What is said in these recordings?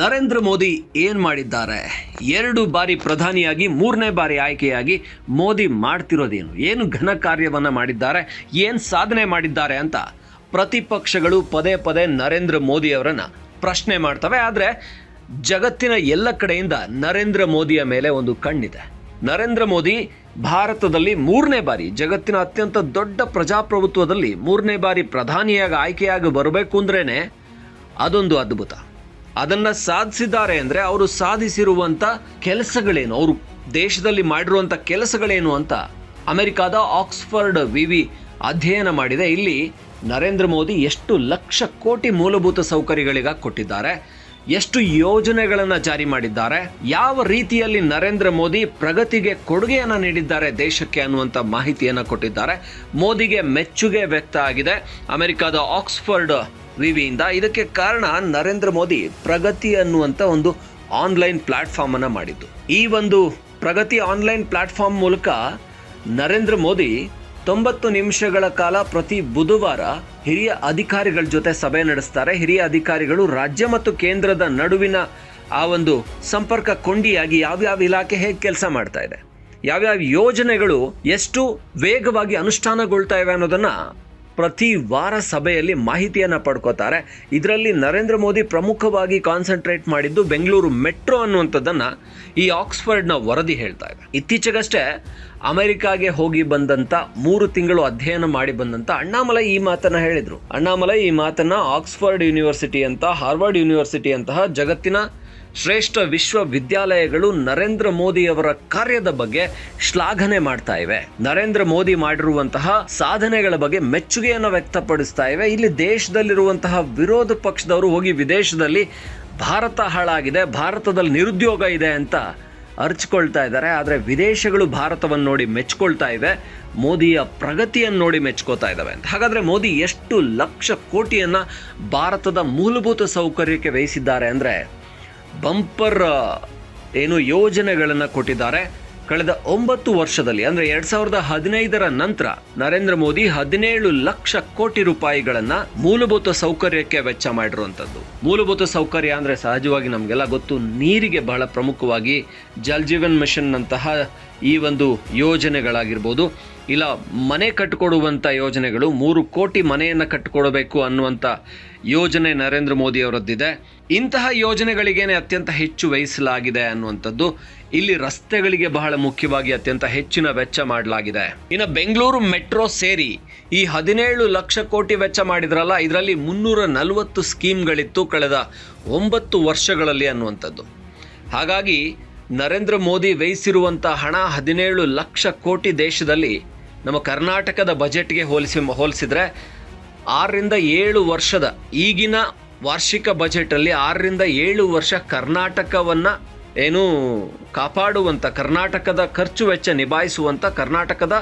ನರೇಂದ್ರ ಮೋದಿ ಏನು ಮಾಡಿದ್ದಾರೆ? ಎರಡು ಬಾರಿ ಪ್ರಧಾನಿಯಾಗಿ, ಮೂರನೇ ಬಾರಿ ಆಯ್ಕೆಯಾಗಿ ಮೋದಿ ಮಾಡ್ತಿರೋದೇನು? ಏನು ಘನ ಕಾರ್ಯವನ್ನ ಮಾಡಿದ್ದಾರೆ? ಏನು ಸಾಧನೆ ಮಾಡಿದ್ದಾರೆ ಅಂತ ಪ್ರತಿಪಕ್ಷಗಳು ಪದೇ ಪದೇ ನರೇಂದ್ರ ಮೋದಿ ಅವರನ್ನ ಪ್ರಶ್ನೆ ಮಾಡ್ತವೆ. ಆದರೆ ಜಗತ್ತಿನ ಎಲ್ಲ ಕಡೆಯಿಂದ ನರೇಂದ್ರ ಮೋದಿಯ ಮೇಲೆ ಒಂದು ಕಣ್ಣಿದೆ. ನರೇಂದ್ರ ಮೋದಿ ಭಾರತದಲ್ಲಿ ಮೂರನೇ ಬಾರಿ, ಜಗತ್ತಿನ ಅತ್ಯಂತ ದೊಡ್ಡ ಪ್ರಜಾಪ್ರಭುತ್ವದಲ್ಲಿ ಮೂರನೇ ಬಾರಿ ಪ್ರಧಾನಿಯಾಗಿ ಆಯ್ಕೆಯಾಗಿ ಬರಬೇಕು ಅಂದ್ರೇ ಅದೊಂದು ಅದ್ಭುತ. ಅದನ್ನ ಸಾಧಿಸಿದ್ದಾರೆ ಅಂದ್ರೆ ಅವರು ಸಾಧಿಸಿರುವಂತ ಕೆಲಸಗಳೇನು? ಅವರು ದೇಶದಲ್ಲಿ ಮಾಡಿರುವಂತ ಕೆಲಸಗಳೇನು ಅಂತ ಅಮೆರಿಕಾದ ಆಕ್ಸ್ಫರ್ಡ್ ವಿವಿ ಅಧ್ಯಯನ ಮಾಡಿದೆ. ಇಲ್ಲಿ ನರೇಂದ್ರ ಮೋದಿ ಎಷ್ಟು ಲಕ್ಷ ಕೋಟಿ ಮೂಲಭೂತ ಸೌಕರ್ಯಗಳಿಗಾಗಿ ಕೊಟ್ಟಿದ್ದಾರೆ. ಎಷ್ಟು ಯೋಜನೆಗಳನ್ನು ಜಾರಿ ಮಾಡಿದ್ದಾರೆ, ಯಾವ ರೀತಿಯಲ್ಲಿ ನರೇಂದ್ರ ಮೋದಿ ಪ್ರಗತಿಗೆ ಕೊಡುಗೆಯನ್ನು ನೀಡಿದ್ದಾರೆ ದೇಶಕ್ಕೆ ಅನ್ನುವಂಥ ಮಾಹಿತಿಯನ್ನು ಕೊಟ್ಟಿದ್ದಾರೆ. ಮೋದಿಗೆ ಮೆಚ್ಚುಗೆ ವ್ಯಕ್ತ ಆಗಿದೆ. ಅಮೆರಿಕದ ಆಕ್ಸ್ಫರ್ಡ್ ವಿವಿಯಿಂದ ಇದಕ್ಕೆ ಕಾರಣ ನರೇಂದ್ರ ಮೋದಿ ಪ್ರಗತಿ ಅನ್ನುವಂಥ ಒಂದು ಆನ್ಲೈನ್ ಪ್ಲಾಟ್ಫಾರ್ಮ್ ಅನ್ನ ಮಾಡಿದ್ದು. ಈ ಒಂದು ಪ್ರಗತಿ ಆನ್ಲೈನ್ ಪ್ಲಾಟ್ಫಾರ್ಮ್ ಮೂಲಕ ನರೇಂದ್ರ ಮೋದಿ ತೊಂಬತ್ತು ನಿಮಿಷಗಳ ಕಾಲ ಪ್ರತಿ ಬುಧವಾರ ಹಿರಿಯ ಅಧಿಕಾರಿಗಳ ಜೊತೆ ಸಭೆ ನಡೆಸ್ತಾರೆ. ಹಿರಿಯ ಅಧಿಕಾರಿಗಳು ರಾಜ್ಯ ಮತ್ತು ಕೇಂದ್ರದ ನಡುವಿನ ಆ ಒಂದು ಸಂಪರ್ಕ ಕೊಂಡಿಯಾಗಿ ಯಾವ್ಯಾವ ಇಲಾಖೆ ಹೇಗೆ ಕೆಲಸ ಮಾಡ್ತಾ ಇದೆ. ಯಾವ್ಯಾವ ಯೋಜನೆಗಳು ಎಷ್ಟು ವೇಗವಾಗಿ ಅನುಷ್ಠಾನಗೊಳ್ತಾ ಇವೆ ಅನ್ನೋದನ್ನ ಪ್ರತಿ ವಾರ ಸಭೆಯಲ್ಲಿ ಮಾಹಿತಿಯನ್ನು ಪಡ್ಕೋತಾರೆ. ಇದರಲ್ಲಿ ನರೇಂದ್ರ ಮೋದಿ ಪ್ರಮುಖವಾಗಿ ಕಾನ್ಸಂಟ್ರೇಟ್ ಮಾಡಿದ್ದು ಬೆಂಗಳೂರು ಮೆಟ್ರೋ ಅನ್ನುವಂಥದ್ದನ್ನು ಈ ಆಕ್ಸ್ಫರ್ಡ್ನ ವರದಿ ಹೇಳ್ತಾ ಇದೆ. ಇತ್ತೀಚೆಗಷ್ಟೇ ಅಮೆರಿಕಾಗೆ ಹೋಗಿ ಬಂದಂಥ ಮೂರು ತಿಂಗಳು ಅಧ್ಯಯನ ಮಾಡಿ ಬಂದಂತ ಅಣ್ಣಾಮಲೈ ಈ ಮಾತನ್ನು ಹೇಳಿದರು. ಅಣ್ಣಾಮಲೈ ಈ ಮಾತನ್ನು ಆಕ್ಸ್ಫರ್ಡ್ ಯೂನಿವರ್ಸಿಟಿ ಅಂತ ಹಾರ್ವರ್ಡ್ ಯೂನಿವರ್ಸಿಟಿ ಅಂತಹ ಜಗತ್ತಿನ ಶ್ರೇಷ್ಠ ವಿಶ್ವವಿದ್ಯಾಲಯಗಳು ನರೇಂದ್ರ ಮೋದಿ ಅವರ ಕಾರ್ಯದ ಬಗ್ಗೆ ಶ್ಲಾಘನೆ ಮಾಡ್ತಾ ಇವೆ. ನರೇಂದ್ರ ಮೋದಿ ಮಾಡಿರುವಂತಹ ಸಾಧನೆಗಳ ಬಗ್ಗೆ ಮೆಚ್ಚುಗೆಯನ್ನು ವ್ಯಕ್ತಪಡಿಸ್ತಾ ಇವೆ. ಇಲ್ಲಿ ದೇಶದಲ್ಲಿರುವಂತಹ ವಿರೋಧ ಪಕ್ಷದವರು ಹೋಗಿ ವಿದೇಶದಲ್ಲಿ ಭಾರತ ಹಾಳಾಗಿದೆ, ಭಾರತದಲ್ಲಿ ನಿರುದ್ಯೋಗ ಇದೆ ಅಂತ ಅರ್ಚ್ಕೊಳ್ತಾ ಇದ್ದಾರೆ. ಆದರೆ ವಿದೇಶಗಳು ಭಾರತವನ್ನು ನೋಡಿ ಮೆಚ್ಕೊಳ್ತಾ ಇವೆ, ಮೋದಿಯ ಪ್ರಗತಿಯನ್ನು ನೋಡಿ ಮೆಚ್ಕೋತಾ ಇದ್ದಾವೆ ಅಂತ. ಹಾಗಾದರೆ ಮೋದಿ ಎಷ್ಟು ಲಕ್ಷ ಕೋಟಿಯನ್ನು ಭಾರತದ ಮೂಲಭೂತ ಸೌಕರ್ಯಕ್ಕೆ ವಹಿಸಿದ್ದಾರೆ ಅಂದ್ರೆ ಬಂಪರ್, ಏನು ಯೋಜನೆಗಳನ್ನು ಕೊಟ್ಟಿದ್ದಾರೆ. ಕಳೆದ ಒಂಬತ್ತು ವರ್ಷದಲ್ಲಿ, ಅಂದರೆ ಎರಡ್ ಸಾವಿರದ ಹದಿನೈದರ ನಂತರ, ನರೇಂದ್ರ ಮೋದಿ ಹದಿನೇಳು ಲಕ್ಷ ಕೋಟಿ ರೂಪಾಯಿಗಳನ್ನ ಮೂಲಭೂತ ಸೌಕರ್ಯಕ್ಕೆ ವೆಚ್ಚ ಮಾಡಿರುವಂಥದ್ದು. ಮೂಲಭೂತ ಸೌಕರ್ಯ ಅಂದರೆ ಸಹಜವಾಗಿ ನಮಗೆಲ್ಲ ಗೊತ್ತು, ನೀರಿಗೆ ಬಹಳ ಪ್ರಮುಖವಾಗಿ ಜಲ್ ಜೀವನ್ ಮಿಷನ್ ನಂತಹ ಈ ಒಂದು ಯೋಜನೆಗಳಾಗಿರ್ಬೋದು. ಇಲ್ಲ, ಮನೆ ಕಟ್ಟಿಕೊಡುವಂಥ ಯೋಜನೆಗಳು ಮೂರು ಕೋಟಿ ಮನೆಯನ್ನು ಕಟ್ಟಿಕೊಡಬೇಕು ಅನ್ನುವಂಥ ಯೋಜನೆ ನರೇಂದ್ರ ಮೋದಿ ಅವರದ್ದಿದೆ. ಇಂತಹ ಯೋಜನೆಗಳಿಗೇನೆ ಅತ್ಯಂತ ಹೆಚ್ಚು ವಹಿಸಲಾಗಿದೆ ಅನ್ನುವಂಥದ್ದು ಇಲ್ಲಿ ರಸ್ತೆಗಳಿಗೆ ಬಹಳ ಮುಖ್ಯವಾಗಿ ಅತ್ಯಂತ ಹೆಚ್ಚಿನ ವೆಚ್ಚ ಮಾಡಲಾಗಿದೆ. ಇನ್ನು ಬೆಂಗಳೂರು ಮೆಟ್ರೋ ಸೇರಿ ಈ ಹದಿನೇಳು ಲಕ್ಷ ಕೋಟಿ ವೆಚ್ಚ ಮಾಡಿದ್ರಲ್ಲ, ಇದರಲ್ಲಿ ಮುನ್ನೂರ ನಲವತ್ತು ಸ್ಕೀಮ್ಗಳಿತ್ತು ಕಳೆದ ಒಂಬತ್ತು ವರ್ಷಗಳಲ್ಲಿ ಅನ್ನುವಂಥದ್ದು. ಹಾಗಾಗಿ ನರೇಂದ್ರ ಮೋದಿ ವ್ಯಯಿಸಿರುವಂಥ ಹಣ ಹದಿನೇಳು ಲಕ್ಷ ಕೋಟಿ ದೇಶದಲ್ಲಿ ನಮ್ಮ ಕರ್ನಾಟಕದ ಬಜೆಟ್ಗೆ ಹೋಲಿಸಿ, ಹೋಲಿಸಿದ್ರೆ ಆರರಿಂದ ಏಳು ವರ್ಷದ ಈಗಿನ ವಾರ್ಷಿಕ ಬಜೆಟಲ್ಲಿ ಆರರಿಂದ ಏಳು ವರ್ಷ ಕರ್ನಾಟಕವನ್ನು ಏನು ಕಾಪಾಡುವಂಥ ಕರ್ನಾಟಕದ ಖರ್ಚು ವೆಚ್ಚ ನಿಭಾಯಿಸುವಂಥ ಕರ್ನಾಟಕದ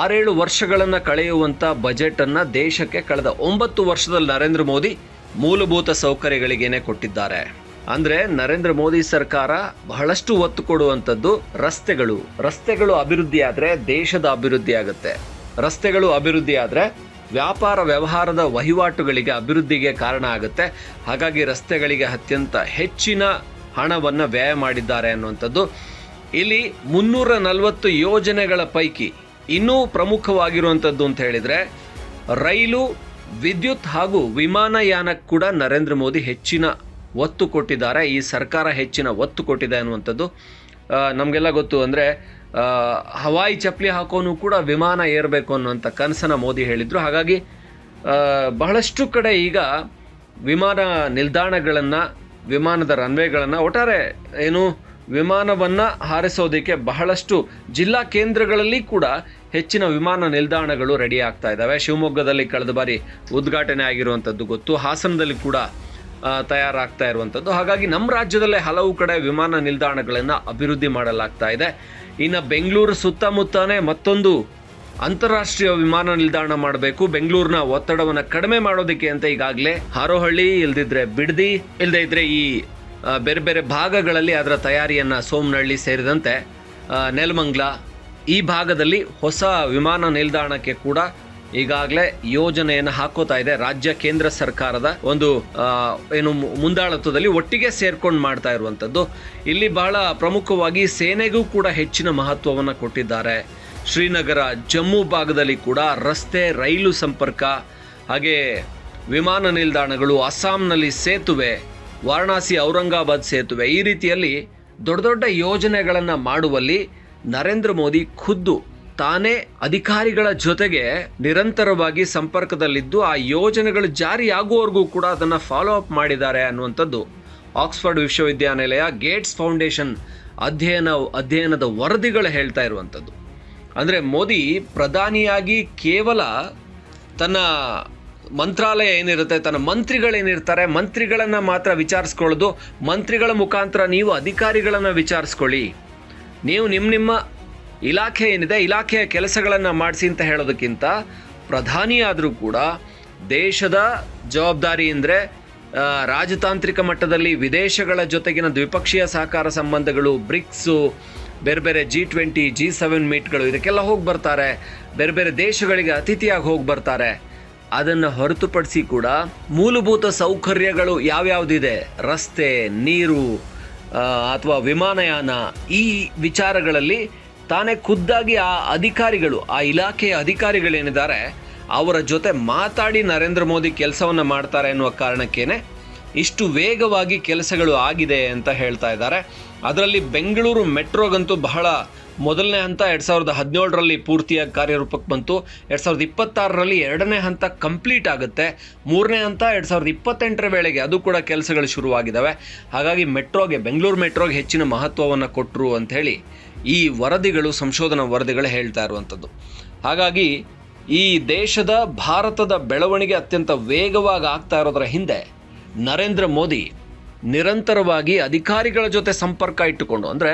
ಆರೇಳು ವರ್ಷಗಳನ್ನು ಕಳೆಯುವಂಥ ಬಜೆಟನ್ನು ದೇಶಕ್ಕೆ ಕಳೆದ ಒಂಬತ್ತು ವರ್ಷದಲ್ಲಿ ನರೇಂದ್ರ ಮೋದಿ ಮೂಲಭೂತ ಸೌಕರ್ಯಗಳಿಗೇನೆ ಕೊಟ್ಟಿದ್ದಾರೆ. ಅಂದ್ರೆ ನರೇಂದ್ರ ಮೋದಿ ಸರ್ಕಾರ ಬಹಳಷ್ಟು ಒತ್ತು ಕೊಡುವಂಥದ್ದು ರಸ್ತೆಗಳು. ರಸ್ತೆಗಳು ಅಭಿವೃದ್ಧಿ ಆದ್ರೆ ದೇಶದ ಅಭಿವೃದ್ಧಿ ಆಗುತ್ತೆ. ರಸ್ತೆಗಳು ಅಭಿವೃದ್ಧಿ ಆದ್ರೆ ವ್ಯಾಪಾರ ವ್ಯವಹಾರದ ವಹಿವಾಟುಗಳಿಗೆ ಅಭಿವೃದ್ಧಿಗೆ ಕಾರಣ ಆಗುತ್ತೆ. ಹಾಗಾಗಿ ರಸ್ತೆಗಳಿಗೆ ಅತ್ಯಂತ ಹೆಚ್ಚಿನ ಹಣವನ್ನು ವ್ಯಯ ಮಾಡಿದ್ದಾರೆ ಅನ್ನುವಂಥದ್ದು. ಇಲ್ಲಿ ಮುನ್ನೂರ ನಲವತ್ತು ಯೋಜನೆಗಳ ಪೈಕಿ ಇನ್ನೂ ಪ್ರಮುಖವಾಗಿರುವಂಥದ್ದು ಅಂತ ಹೇಳಿದ್ರೆ ರೈಲು, ವಿದ್ಯುತ್ ಹಾಗೂ ವಿಮಾನಯಾನಕ್ಕೆ ಕೂಡ ನರೇಂದ್ರ ಮೋದಿ ಹೆಚ್ಚಿನ ಒತ್ತು ಕೊಟ್ಟಿದ್ದಾರೆ, ಈ ಸರ್ಕಾರ ಹೆಚ್ಚಿನ ಒತ್ತು ಕೊಟ್ಟಿದೆ ಅನ್ನುವಂಥದ್ದು ನಮಗೆಲ್ಲ ಗೊತ್ತು. ಅಂದರೆ ಹವಾಯಿ ಚಪ್ಪಲಿ ಹಾಕೋನು ಕೂಡ ವಿಮಾನ ಏರಬೇಕು ಅನ್ನುವಂಥ ಕನಸನ ಮೋದಿ ಹೇಳಿದರು. ಹಾಗಾಗಿ ಬಹಳಷ್ಟು ಕಡೆ ಈಗ ವಿಮಾನ ನಿಲ್ದಾಣಗಳನ್ನು, ವಿಮಾನದ ರನ್ವೇಗಳನ್ನು ಒಟ್ಟಾರೆ ಏನು, ವಿಮಾನವನ್ನು ಹಾರಿಸೋದಕ್ಕೆ ಬಹಳಷ್ಟು ಜಿಲ್ಲಾ ಕೇಂದ್ರಗಳಲ್ಲಿ ಕೂಡ ಹೆಚ್ಚಿನ ವಿಮಾನ ನಿಲ್ದಾಣಗಳು ರೆಡಿ ಆಗ್ತಾ ಇದ್ದಾವೆ. ಶಿವಮೊಗ್ಗದಲ್ಲಿ ಕಳೆದ ಬಾರಿ ಉದ್ಘಾಟನೆ ಆಗಿರುವಂಥದ್ದು ಗೊತ್ತು. ಹಾಸನದಲ್ಲಿ ಕೂಡ ತಯಾರಾಗ್ತಾ ಇರುವಂಥದ್ದು ಹಾಗಾಗಿ ನಮ್ಮ ರಾಜ್ಯದಲ್ಲೇ ಹಲವು ಕಡೆ ವಿಮಾನ ನಿಲ್ದಾಣಗಳನ್ನು ಅಭಿವೃದ್ಧಿ ಮಾಡಲಾಗ್ತಾ ಇದೆ. ಇನ್ನು ಬೆಂಗಳೂರು ಸುತ್ತಮುತ್ತನೇ ಮತ್ತೊಂದು ಅಂತಾರಾಷ್ಟ್ರೀಯ ವಿಮಾನ ನಿಲ್ದಾಣ ಮಾಡಬೇಕು. ಬೆಂಗಳೂರಿನ ಒತ್ತಡವನ್ನು ಕಡಿಮೆ ಮಾಡೋದಕ್ಕೆ ಅಂತ ಈಗಾಗಲೇ ಹಾರೋಹಳ್ಳಿ, ಇಲ್ದಿದ್ರೆ ಬಿಡದಿ ಇಲ್ಲದೇ ಇದ್ರೆ ಈ ಬೇರೆ ಬೇರೆ ಭಾಗಗಳಲ್ಲಿ ಅದರ ತಯಾರಿಯನ್ನು ಸೋಮನಹಳ್ಳಿ ಸೇರಿದಂತೆ ನೆಲಮಂಗ್ಲ ಈ ಭಾಗದಲ್ಲಿ ಹೊಸ ವಿಮಾನ ನಿಲ್ದಾಣಕ್ಕೆ ಕೂಡ ಈಗಾಗಲೇ ಯೋಜನೆಯನ್ನು ಹಾಕೋತಾ ಇದೆ ರಾಜ್ಯ ಕೇಂದ್ರ ಸರ್ಕಾರದ ಒಂದು ಏನು ಮುಂದಾಳತ್ವದಲ್ಲಿ ಒಟ್ಟಿಗೆ ಸೇರ್ಕೊಂಡು ಮಾಡ್ತಾ ಇರುವಂಥದ್ದು. ಇಲ್ಲಿ ಬಹಳ ಪ್ರಮುಖವಾಗಿ ಸೇನೆಗೂ ಕೂಡ ಹೆಚ್ಚಿನ ಮಹತ್ವವನ್ನು ಕೊಟ್ಟಿದ್ದಾರೆ. ಶ್ರೀನಗರ, ಜಮ್ಮು ಭಾಗದಲ್ಲಿ ಕೂಡ ರಸ್ತೆ, ರೈಲು ಸಂಪರ್ಕ, ಹಾಗೆ ವಿಮಾನ ನಿಲ್ದಾಣಗಳು, ಅಸ್ಸಾಂನಲ್ಲಿ ಸೇತುವೆ, ವಾರಣಾಸಿ, ಔರಂಗಾಬಾದ್ ಸೇತುವೆ, ಈ ರೀತಿಯಲ್ಲಿ ದೊಡ್ಡ ದೊಡ್ಡ ಯೋಜನೆಗಳನ್ನು ಮಾಡುವಲ್ಲಿ ನರೇಂದ್ರ ಮೋದಿ ಖುದ್ದು. ತಾನೇ ಅಧಿಕಾರಿಗಳ ಜೊತೆಗೆ ನಿರಂತರವಾಗಿ ಸಂಪರ್ಕದಲ್ಲಿದ್ದು ಆ ಯೋಜನೆಗಳು ಜಾರಿಯಾಗುವವರೆಗೂ ಕೂಡ ಅದನ್ನು ಫಾಲೋ ಅಪ್ ಮಾಡಿದ್ದಾರೆ ಅನ್ನುವಂಥದ್ದು. ಆಕ್ಸ್ಫರ್ಡ್ ವಿಶ್ವವಿದ್ಯಾನಿಲಯ ಗೇಟ್ಸ್ ಫೌಂಡೇಶನ್ ಅಧ್ಯಯನ, ಅಧ್ಯಯನದ ವರದಿಗಳು ಹೇಳ್ತಾ ಇರುವಂಥದ್ದು. ಅಂದರೆ ಮೋದಿ ಪ್ರಧಾನಿಯಾಗಿ ಕೇವಲ ತನ್ನ ಮಂತ್ರಾಲಯ ಏನಿರುತ್ತೆ, ತನ್ನ ಮಂತ್ರಿಗಳೇನಿರ್ತಾರೆ ಮಂತ್ರಿಗಳನ್ನು ಮಾತ್ರ ವಿಚಾರಿಸ್ಕೊಳ್ಳೋದು, ಮಂತ್ರಿಗಳ ಮುಖಾಂತರ ನೀವು ಅಧಿಕಾರಿಗಳನ್ನು ವಿಚಾರಿಸ್ಕೊಳ್ಳಿ. ನೀವು ನಿಮ್ಮ ನಿಮ್ಮ ಇಲಾಖೆ ಏನಿದೆ, ಇಲಾಖೆಯ ಕೆಲಸಗಳನ್ನು ಮಾಡಿಸಿ ಅಂತ ಹೇಳೋದಕ್ಕಿಂತ ಪ್ರಧಾನಿಯಾದರೂ ಕೂಡ ದೇಶದ ಜವಾಬ್ದಾರಿ ಅಂದರೆ ರಾಜತಾಂತ್ರಿಕ ಮಟ್ಟದಲ್ಲಿ ವಿದೇಶಗಳ ಜೊತೆಗಿನ ದ್ವಿಪಕ್ಷೀಯ ಸಹಕಾರ ಸಂಬಂಧಗಳು, ಬ್ರಿಕ್ಸು, ಬೇರೆ ಬೇರೆ ಜಿ ಟ್ವೆಂಟಿ ಜಿ ಸೆವೆನ್ ಮೀಟ್ಗಳು ಇದಕ್ಕೆಲ್ಲ ಹೋಗಿ ಬರ್ತಾರೆ. ಬೇರೆ ಬೇರೆ ದೇಶಗಳಿಗೆ ಅತಿಥಿಯಾಗಿ ಹೋಗಿ ಬರ್ತಾರೆ. ಅದನ್ನು ಹೊರತುಪಡಿಸಿ ಕೂಡ ಮೂಲಭೂತ ಸೌಕರ್ಯಗಳು ಯಾವ್ಯಾವುದಿದೆ? ರಸ್ತೆ, ನೀರು ಅಥವಾ ವಿಮಾನಯಾನ ಈ ವಿಚಾರಗಳಲ್ಲಿ ತಾನೇ ಖುದ್ದಾಗಿ ಆ ಅಧಿಕಾರಿಗಳು, ಆ ಇಲಾಖೆಯ ಅಧಿಕಾರಿಗಳೇನಿದ್ದಾರೆ, ಅವರ ಜೊತೆ ಮಾತಾಡಿ ನರೇಂದ್ರ ಮೋದಿ ಕೆಲಸವನ್ನು ಮಾಡ್ತಾರೆ ಎನ್ನುವ ಕಾರಣಕ್ಕೇನೆ ಇಷ್ಟು ವೇಗವಾಗಿ ಕೆಲಸಗಳು ಆಗಿದೆ ಅಂತ ಹೇಳ್ತಾ ಇದ್ದಾರೆ. ಅದರಲ್ಲಿ ಬೆಂಗಳೂರು ಮೆಟ್ರೋಗಂತೂ ಬಹಳ ಮೊದಲನೇ ಹಂತ, ಎರಡು ಸಾವಿರದ ಹದಿನೇಳರಲ್ಲಿ ಪೂರ್ತಿಯಾಗಿ ಕಾರ್ಯರೂಪಕ್ಕೆ ಬಂತು. ಎರಡು ಸಾವಿರದ ಇಪ್ಪತ್ತಾರರಲ್ಲಿ ಎರಡನೇ ಹಂತ ಕಂಪ್ಲೀಟ್ ಆಗುತ್ತೆ. ಮೂರನೇ ಹಂತ ಎರಡು ಸಾವಿರದ ಇಪ್ಪತ್ತೆಂಟರ ವೇಳೆಗೆ ಅದು ಕೂಡ ಕೆಲಸಗಳು ಶುರುವಾಗಿದ್ದಾವೆ. ಹಾಗಾಗಿ ಮೆಟ್ರೋಗೆ, ಬೆಂಗಳೂರು ಮೆಟ್ರೋಗೆ ಹೆಚ್ಚಿನ ಮಹತ್ವವನ್ನು ಕೊಟ್ಟರು ಅಂಥೇಳಿ ಈ ವರದಿಗಳು, ಸಂಶೋಧನಾ ವರದಿಗಳು ಹೇಳ್ತಾ ಇರುವಂಥದ್ದು. ಹಾಗಾಗಿ ಈ ದೇಶದ, ಭಾರತದ ಬೆಳವಣಿಗೆ ಅತ್ಯಂತ ವೇಗವಾಗಿ ಆಗ್ತಾ ಇರೋದರ ಹಿಂದೆ ನರೇಂದ್ರ ಮೋದಿ ನಿರಂತರವಾಗಿ ಅಧಿಕಾರಿಗಳ ಜೊತೆ ಸಂಪರ್ಕ ಇಟ್ಟುಕೊಂಡು, ಅಂದರೆ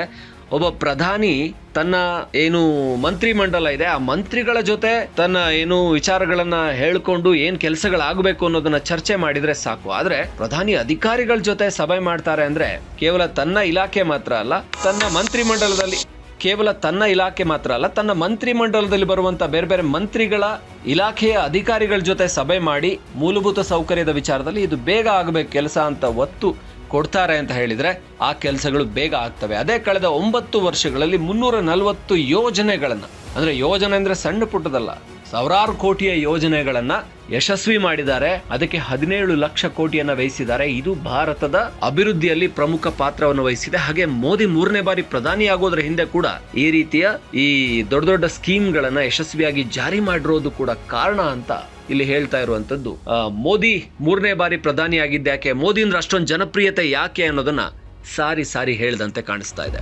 ಒಬ್ಬ ಪ್ರಧಾನಿ ತನ್ನ ಏನು ಮಂತ್ರಿಮಂಡಲ ಇದೆ, ಆ ಮಂತ್ರಿಗಳ ಜೊತೆ ತನ್ನ ಏನು ವಿಚಾರಗಳನ್ನು ಹೇಳ್ಕೊಂಡು ಏನು ಕೆಲಸಗಳಾಗಬೇಕು ಅನ್ನೋದನ್ನ ಚರ್ಚೆ ಮಾಡಿದ್ರೆ ಸಾಕು. ಆದ್ರೆ ಪ್ರಧಾನಿ ಅಧಿಕಾರಿಗಳ ಜೊತೆ ಸಭೆ ಮಾಡ್ತಾರೆ ಅಂದ್ರೆ ಕೇವಲ ತನ್ನ ಇಲಾಖೆ ಮಾತ್ರ ಅಲ್ಲ, ತನ್ನ ಮಂತ್ರಿಮಂಡಲದಲ್ಲಿ ಕೇವಲ ತನ್ನ ಇಲಾಖೆ ಮಾತ್ರ ಅಲ್ಲ, ತನ್ನ ಮಂತ್ರಿಮಂಡಲದಲ್ಲಿ ಬರುವಂತ ಬೇರೆ ಬೇರೆ ಮಂತ್ರಿಗಳ ಇಲಾಖೆಯ ಅಧಿಕಾರಿಗಳ ಜೊತೆ ಸಭೆ ಮಾಡಿ ಮೂಲಭೂತ ಸೌಕರ್ಯದ ವಿಚಾರದಲ್ಲಿ ಇದು ಬೇಗ ಆಗಬೇಕು, ಕೆಲಸ ಅಂತ ಒತ್ತು ಕೊಡ್ತಾರೆ ಅಂತ ಹೇಳಿದ್ರೆ ಆ ಕೆಲಸಗಳು ಬೇಗ ಆಗ್ತವೆ. ಅದೇ ಕಳೆದ ಒಂಬತ್ತು ವರ್ಷಗಳಲ್ಲಿ ಮುನ್ನೂರ ನಲವತ್ತು ಯೋಜನೆಗಳನ್ನು, ಅಂದ್ರೆ ಯೋಜನೆ ಅಂದ್ರೆ ಸಣ್ಣ ಪುಟ್ಟದಲ್ಲ ಸಾವಿರಾರು ಕೋಟಿಯ ಯೋಜನೆಗಳನ್ನ ಯಶಸ್ವಿ ಮಾಡಿದ್ದಾರೆ. ಅದಕ್ಕೆ ಹದಿನೇಳು ಲಕ್ಷ ಕೋಟಿಯನ್ನ ವಹಿಸಿದ್ದಾರೆ ಇದು ಭಾರತದ ಅಭಿವೃದ್ಧಿಯಲ್ಲಿ ಪ್ರಮುಖ ಪಾತ್ರವನ್ನು ವಹಿಸಿದೆ. ಹಾಗೆ ಮೋದಿ ಮೂರನೇ ಬಾರಿ ಪ್ರಧಾನಿ ಆಗೋದ್ರ ಹಿಂದೆ ಕೂಡ ಈ ರೀತಿಯ ಈ ದೊಡ್ಡ ದೊಡ್ಡ ಸ್ಕೀಮ್ಗಳನ್ನ ಯಶಸ್ವಿಯಾಗಿ ಜಾರಿ ಮಾಡಿರೋದು ಕೂಡ ಕಾರಣ ಅಂತ ಇಲ್ಲಿ ಹೇಳ್ತಾ ಇರುವಂತದ್ದು. ಮೋದಿ ಮೂರನೇ ಬಾರಿ ಪ್ರಧಾನಿ ಆಗಿದ್ದ ಯಾಕೆ? ಮೋದಿ ಅಷ್ಟೊಂದು ಜನಪ್ರಿಯತೆ ಯಾಕೆ ಅನ್ನೋದನ್ನ ಸಾರಿ ಸಾರಿ ಹೇಳ್ದಂತೆ ಕಾಣಿಸ್ತಾ ಇದೆ.